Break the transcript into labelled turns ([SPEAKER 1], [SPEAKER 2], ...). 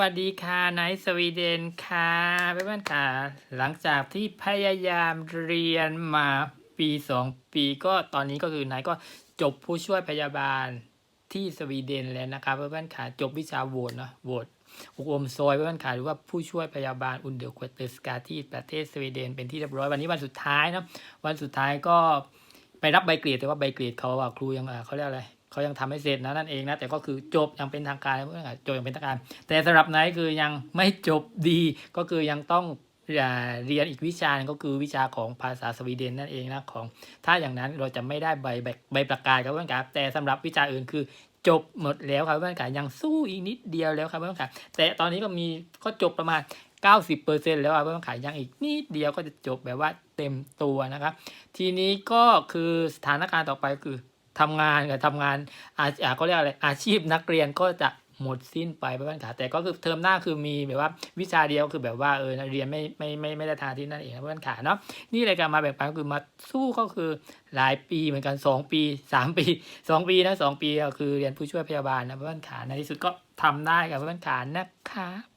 [SPEAKER 1] วัสดีค่ะไนสวีเดนค่ะเพื่อนๆค่ะ หลังจากที่พยายามเรียนมาปีสองปีก็ตอนนี้ก็คือไนก็จบผู้ช่วยพยาบาลที่สวีเดนแล้วนะครับเพื่อนๆค่ะจบวิชาโหวตเนาะโหวตอุกอมซอยเพื่อนๆค่ะหรือว่าผู้ช่วยพยาบาลอุนเดอร์ควเตอร์สกาที่ประเทศสวีเดนเป็นที่เรียบร้อยวันนี้วันสุดท้ายนะวันสุดท้ายก็ไปรับใบเกรดแต่ว่าใบเกรดเขาอะครูยังเขาเรียกอะไร เขายังทำไม่เสร็จนะนั่นเองนะแต่ก็คือจบยังเป็นทางการเพื่อนๆค่ะจบยังเป็นทางการ แต่สำหรับไนท์คือยังไม่จบดีก็คือยังต้องเรียนอีกวิชาหนึ่งก็คือวิชาของภาษาสวีเดนนั่นเองนะของ ถ้าอย่างนั้นเราจะไม่ได้ใบใบใบประกาศครับเพื่อนครับแต่สำหรับวิชาอื่นคือจบหมดแล้วครับเพื่อนครับยังสู้อีกนิดเดียวแล้วครับเพื่อนครับแต่ตอนนี้ก็มีก็จบประมาณ 90%แล้วครับเพื่อนครับยังอีกนิดเดียวก็จะจบแบบว่าเต็มตัวนะครับ ทีนี้ก็คือสถานการณ์ต่อไปคือ ทำงานกับทำงานอาอ่าเขาเรียกอะไรอาชีพนักเรียนก็จะหมดสิ้นไปเพื่อนขาแต่ก็คือเทอมหน้าคือมีแบบว่าวิชาเดียวคือแบบว่าเออเรียนไม่ไม่ไม่ไม่ได้ทางที่นั่นเองนะเพื่อนขาเนาะนี่รายการมาแบ่งปันก็คือมาสู้ก็คือหลายปีเหมือนกันสองปีสามปีสองปีนะสองปีก็คือเรียนผู้ช่วยพยาบาลนะเพื่อนขาในที่สุดก็ทำได้กับเพื่อนขานะครับ